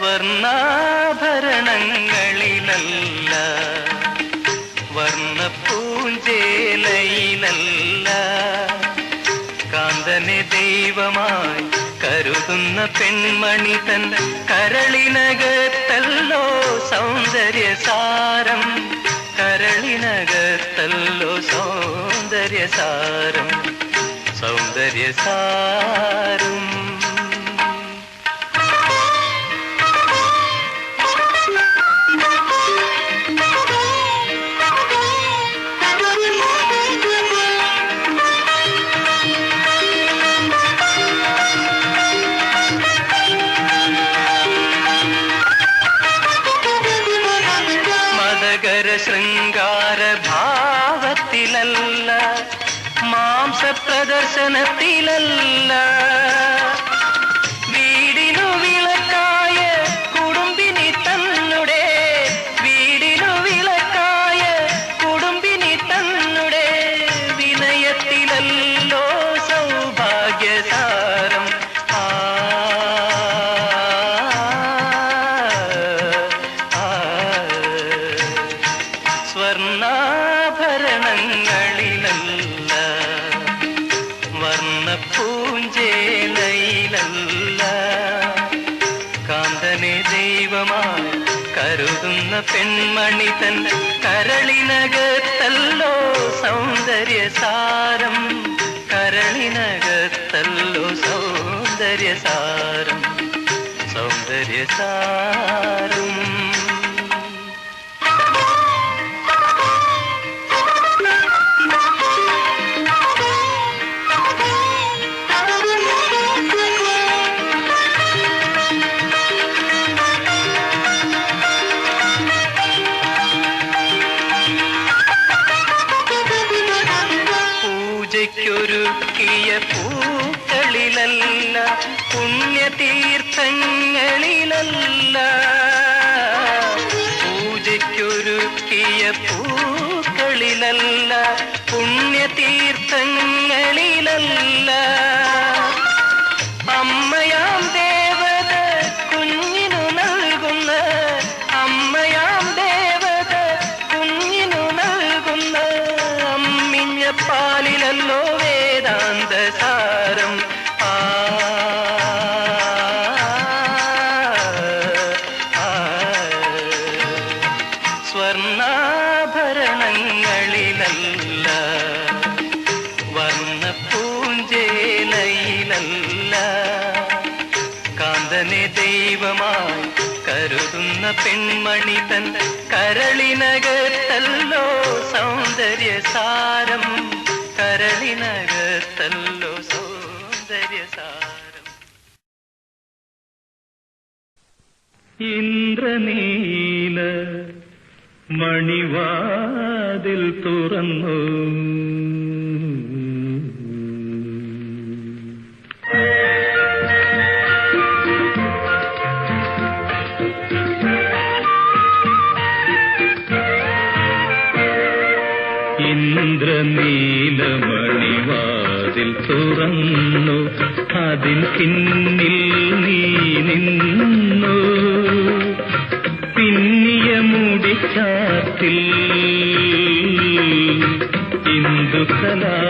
സ്വർണാഭരണങ്ങളിലല്ല വർണപ്പൂഞ്ചേലയിലല്ല കാന്തനെ ദൈവമായി കരുതുന്ന പെൺമണി തൻ കരളിനകത്തല്ലോ സൗന്ദര്യ സാരം കരളിനകത്തല്ലോ സൗന്ദര്യ സാരം സൗന്ദര്യ സാരം മതകര ശൃംഗാര ഭാവത്തിലല്ല മാംസ പ്രദർശനത്തിലല്ല. പെൺമണി തൻ കരളിനകത്തല്ലോ സൗന്ദര്യ സാരം കരളിനകത്തല്ലോ സൗന്ദര്യ സാരം സൗന്ദര്യ സാരം പൂജയ്ക്കൊരുക്കിയ പൂക്കളിലല്ല പുണ്യതീർത്ഥങ്ങളിലല്ല. പൂജയ്ക്കൊരുക്കിയ പൂക്കളിലല്ല പൂഞ്ചേലയിലല്ല കാന്തനെ ദൈവമായി കരുതുന്ന പെൺമണി തൻ കരളിനകത്തല്ലോ. സൗന്ദര്യ സാരം കരളിനകത്തല്ലോ. സൗന്ദര്യ സാരം ഇന്ദ്രനീല മണിവാതിൽ തുറന്നു. അതിൻ പിന്നിൽ നീ നിന്നു. പിന്നിയ മുടിച്ചാത്തിൽ ഇന്ദുകലാദളം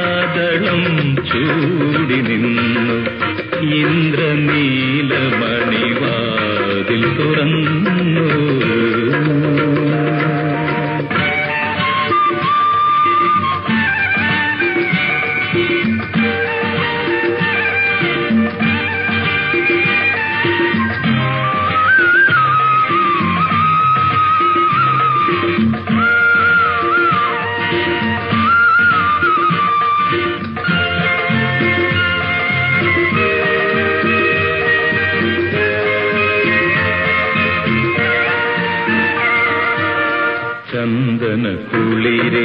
കുളിരേ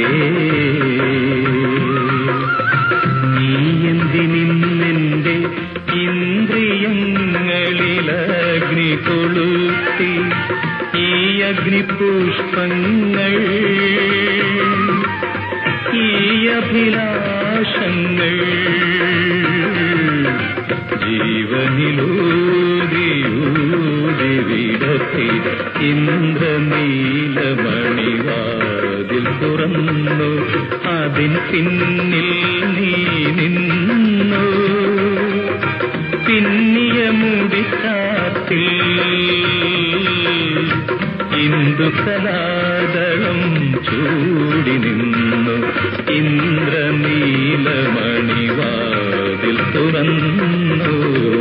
നീ എന്തിനിന്നെന്റെ ഇന്ദ്രിയങ്ങളിൽ അഗ്നി കൊളുത്തി ഈ അഗ്നിപുഷ്പങ്ങൾ ഈ അഭിലാഷങ്ങൾ ജീവനിലൂതിയൂതി വിടത്തി പോറ്റി തുറന്നു അതിൻ പിന്നിൽ നീ നിന്നു. പിന്നിയ മുടിക്കാത്തിൽ ഇന്ദുകലാദളം ചൂടി നിന്നു. ഇന്ദ്രനീലമണിവാതിൽ തുറന്നു.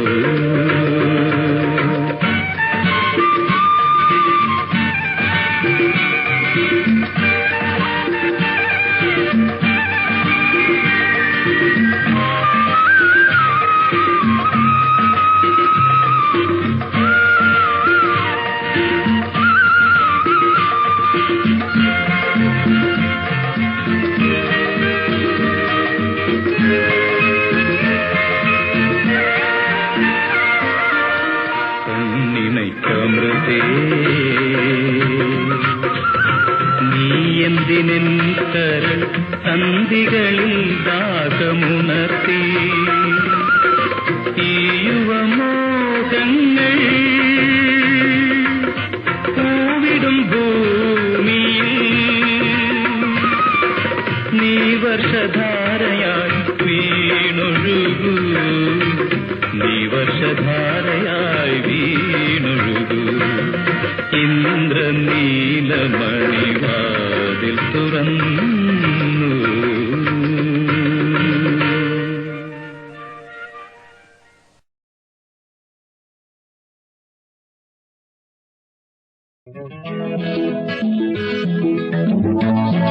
Thank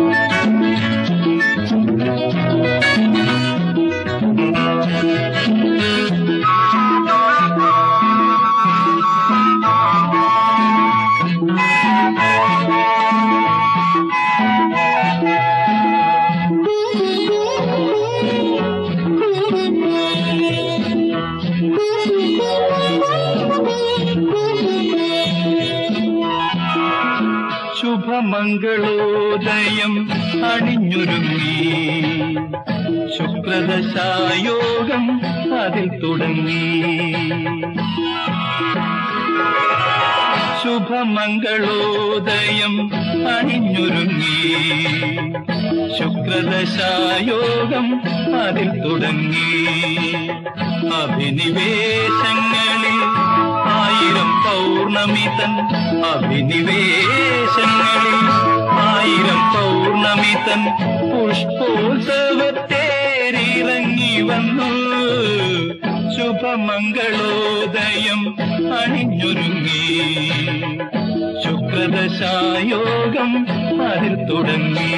you. ശുഭമംഗളോദയം അണിഞ്ഞൊരുങ്ങി. ശുക്രദശായോഗം അതിൽ തുടങ്ങി. ശുഭമംഗളോദയം അണിഞ്ഞൊരുങ്ങി. ശുക്രദശായോഗം അതിൽ തുടങ്ങി. അഭിനിവേശങ്ങളിൽ ആയിരം പൗർണമി തൻ അഭിനിവേശങ്ങളിൽ ആയിരം പൗർണമി തൻ പുഷ്പോത്സവത്തേരിറങ്ങി വന്നു. ശുഭമംഗളോദയം അണിഞ്ഞൊരുങ്ങി. ശുക്രദശായോഗം അതിൽ തുടങ്ങി.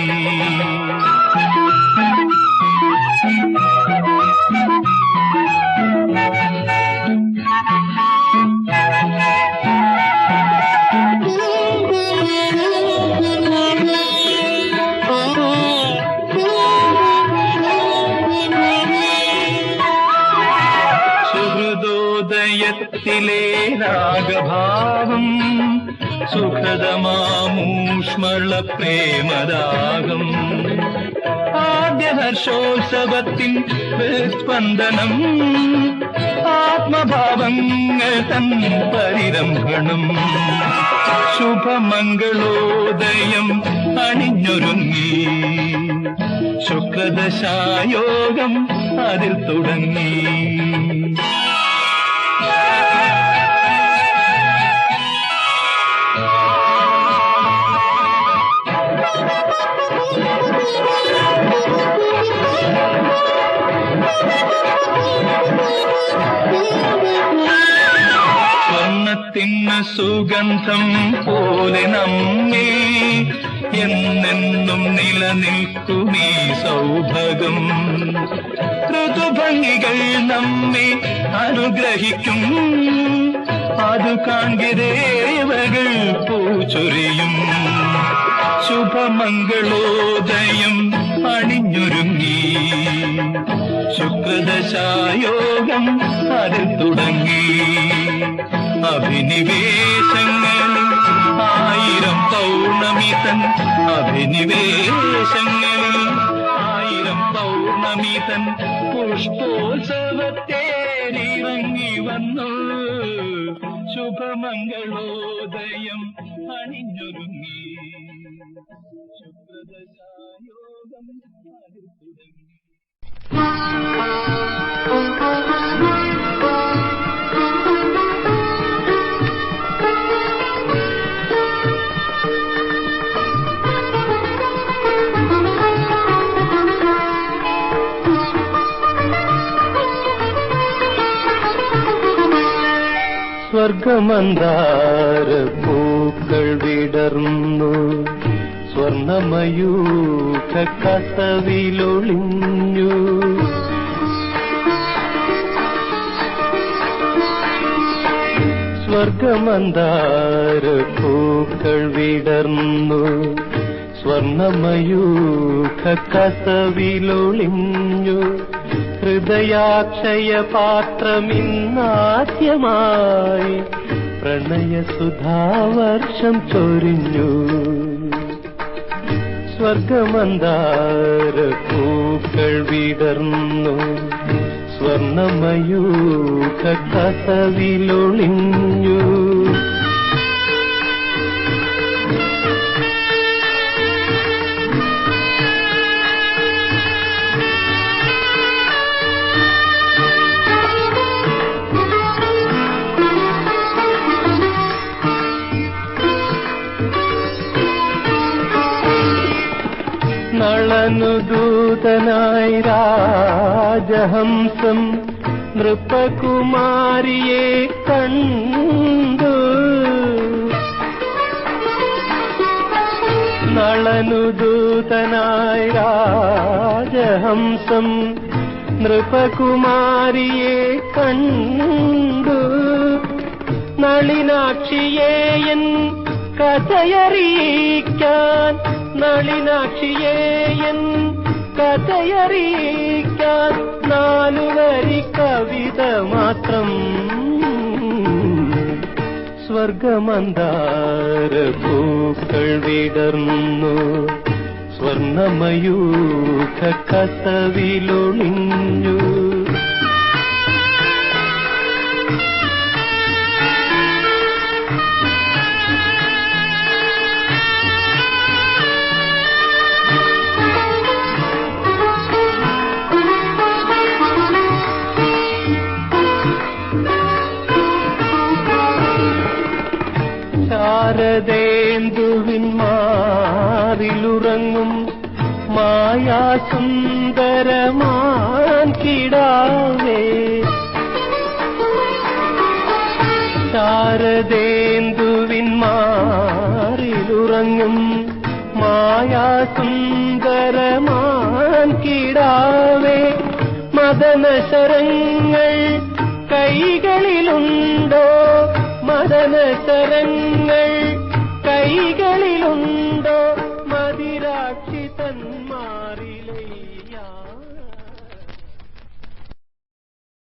സുഹൃദോദയത്തിലെ രാഗഭാവം. സുഖദമാമൂഷ്മള പ്രേമരാഗം ആദ്യ ഹർഷോത്സവത്തിൻ സ്പന്ദനം. ആത്മഭാവങ്ങൾ തൻ പരിരംഭണം. ശുഭമംഗളോദയം അണിഞ്ഞൊരുങ്ങി. ശുക്രദശായോഗം അതിൽ തുടങ്ങി. സ്വർണത്തിന് സുഗന്ധം പോലെ നമ്മെ. എന്നെന്നും നിലനിൽക്കുമീ സൗഭകം ഋതുഭംഗികൾ നമ്മെ അനുഗ്രഹിക്കും. അത് കാൺകിരേവകൾ പൂച്ചൊരിയും. ശുഭമംഗളോദയം അണിഞ്ഞൊരുങ്ങി. ശുക്രദശായോഗം അതിൽ തുടങ്ങി. അഭിനിവേശങ്ങളിൽ ആയിരം പൗർണമി തൻ അഭിനിവേശങ്ങൾ. ആയിരം പൗർണമി തൻ പുഷ്പോത്സവത്തേരിറങ്ങി വന്നു. ശുഭമംഗളോദയം അണിഞ്ഞൊരുങ്ങി. ശുഭ്രദശായോഗം അതിൽ തുടങ്ങി സ്വർഗമന്ദാര പൂക്കൾ വിടർന്നു. സ്വർണമയൂഖ കസവിലൊളിഞ്ഞു സ്വർഗമന്ദാര പൂക്കൾ വിടർന്നു. സ്വർണമയൂഖ കസവിലൊളിഞ്ഞു ഹൃദയാക്ഷയ പാത്രമിന്നാദ്യമായി പ്രണയസുധാവർഷം ചൊരിഞ്ഞു. സ്വർഗമന്ദാര പൂക്കൾ വിടർന്നു സ്വർണമയൂ കസവിലൊളിഞ്ഞു നളനുദൂതനായി രാജഹംസം നൃപ്പകുമാരിയെ കണ്ടു നളനുദൂതനായി രാജഹംസം നൃപകുമാരിയെ കണ്ടു നളിനാക്ഷിയേയൻ കഥയറിയിക്കാൻ നളിനാക്ഷിയേയൻ കഥയറിയിക്കാൻ നാലുവരി കവിത മാത്രം. സ്വർഗമന്ദാര പൂക്കൾ വിടർന്നു. സ്വർണമയൂഖ കസവിലൊളിഞ്ഞു മായാസുന്ദരമാൻ കിടാവേ. ശാരദേന്ദുവിൻ മാറിലുറങ്ങും മായാസുന്ദരമാൻ കിടാവേ. മദനശരങ്ങൾ കൈകളിലുണ്ടോ? മദനശരങ്ങൾ കൈകളിലുണ്ടോ?